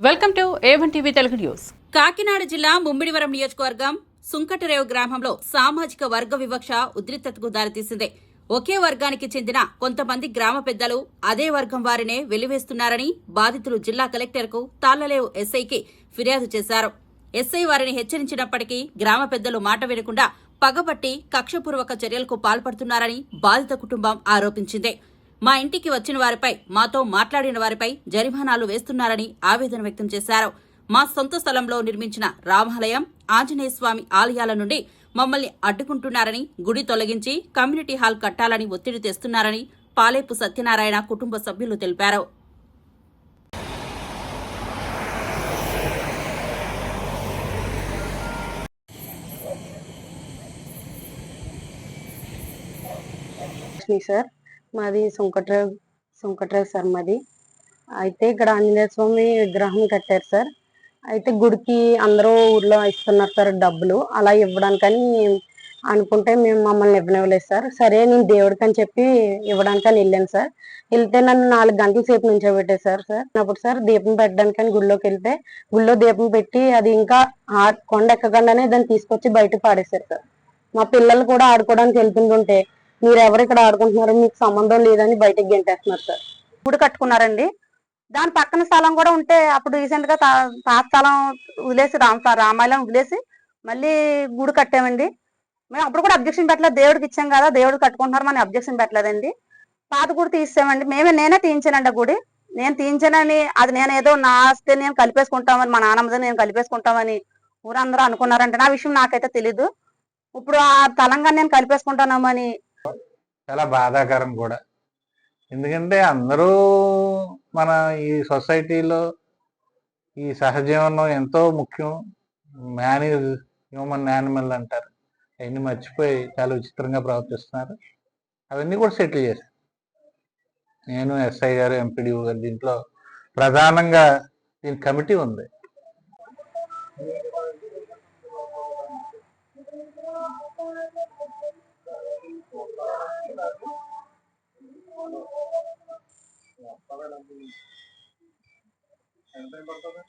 Welcome to A one TV Telugu news Kakinada జిల్లా ముమ్మిడివరం నియోజకవర్గం సుంకటరేవు గ్రామంలో సామాజిక వర్గ వివక్ష ఉద్రిక్తతకు దారితీసింది. ఒకే వర్గానికి చెందిన కొంతమంది గ్రామ పెద్దలు అదే వర్గం వారినే వెలివేస్తున్నారని బాధితులు జిల్లా కలెక్టర్కు తాళ్ళలేవు ఎస్ఐకి ఫిర్యాదు చేశారు. ఎస్ఐ వారిని హెచ్చరించినప్పటికీ గ్రామ పెద్దలు మాట వినకుండా పగబట్టి కక్షపూర్వక చర్యలకు పాల్పడుతున్నారని బాధిత కుటుంబం ఆరోపించింది. మా ఇంటికి వచ్చిన వారిపై మాతో మాట్లాడిన వారిపై జరిమానాలు వేస్తున్నారని ఆవేదన వ్యక్తం చేశారు. మా సొంత స్థలంలో నిర్మించిన రామాలయం ఆంజనేయ స్వామి ఆలయాల నుండి మమ్మల్ని అడ్డుకుంటున్నారని గుడి తొలగించి కమ్యూనిటీ హాల్ కట్టాలని ఒత్తిడి తెస్తున్నారని పాలేపు సత్యనారాయణ కుటుంబ సభ్యులు తెలిపారు. సార్ మాది సుంకట్రావు సుంకట్రావు సార్ మాది. అయితే ఇక్కడ ఆంజనేయ స్వామి విగ్రహం కట్టారు సార్. అయితే గుడికి అందరూ ఊర్లో ఇస్తున్నారు సార్ డబ్బులు. అలా ఇవ్వడానికని అనుకుంటే మేము మమ్మల్ని ఇవ్వనివ్వలేదు సార్. సరే నేను దేవుడికి అని చెప్పి ఇవ్వడానికని వెళ్ళాను సార్. వెళ్తే నన్ను నాలుగు గంటల సేపు నుంచో పెట్టే సార్ సార్. అప్పుడు సార్ దీపం పెట్టడానికని గుళ్ళోకి వెళ్తే గుళ్ళో దీపం పెట్టి అది ఇంకా ఆ- కొండ ఎక్కకుండానే దాన్ని తీసుకొచ్చి బయట పాడేశారు సార్. మా పిల్లలు కూడా ఆడుకోవడానికి వెళ్తుంటుంటే మీరు ఎవరు ఇక్కడ ఆడుకుంటున్నారు మీకు సంబంధం లేదని బయటకు గెంటేస్తున్నారు సార్. గుడి కట్టుకున్నారండి. దాని పక్కన స్థలం కూడా ఉంటే అప్పుడు రీసెంట్గా తా- పాత స్థలం వదిలేసి రామ రామాయణం వదిలేసి మళ్ళీ గుడి కట్టామండి. మేము అప్పుడు కూడా అబ్జెక్షన్ పెట్టలేదు. దేవుడికి ఇచ్చాం కదా దేవుడు కట్టుకుంటున్నారు మనం అబ్జెక్షన్ పెట్టలేదండి. పాత గుడి తీసామండి మేమే నేనే తీయించానండి ఆ గుడి. నేను తీయించానని అది నేను ఏదో నా ఆస్తి నేను కలిపేసుకుంటామని మా నాన్నమ్మతో నేను కలిపేసుకుంటామని ఊరందరూ అనుకున్నారంటే నా విషయం నాకైతే తెలీదు. ఇప్పుడు ఆ తెలంగాణ నేను కలిపేసుకుంటానమని చాలా బాధాకరం కూడా. ఎందుకంటే అందరూ మన ఈ సొసైటీలో ఈ సహజీవనం ఎంతో ముఖ్యం. మ్యాన్ ఈజ్ హ్యూమన్ యానిమల్ అంటారు. అవన్నీ మర్చిపోయి చాలా విచిత్రంగా ప్రవర్తిస్తున్నారు. అవన్నీ కూడా సెటిల్ చేశారు. నేను ఎస్ఐ గారు ఎంపీడీఓ గారు దీంట్లో ప్రధానంగా దీని కమిటీ ఉంది. ఎంత పడుతుంది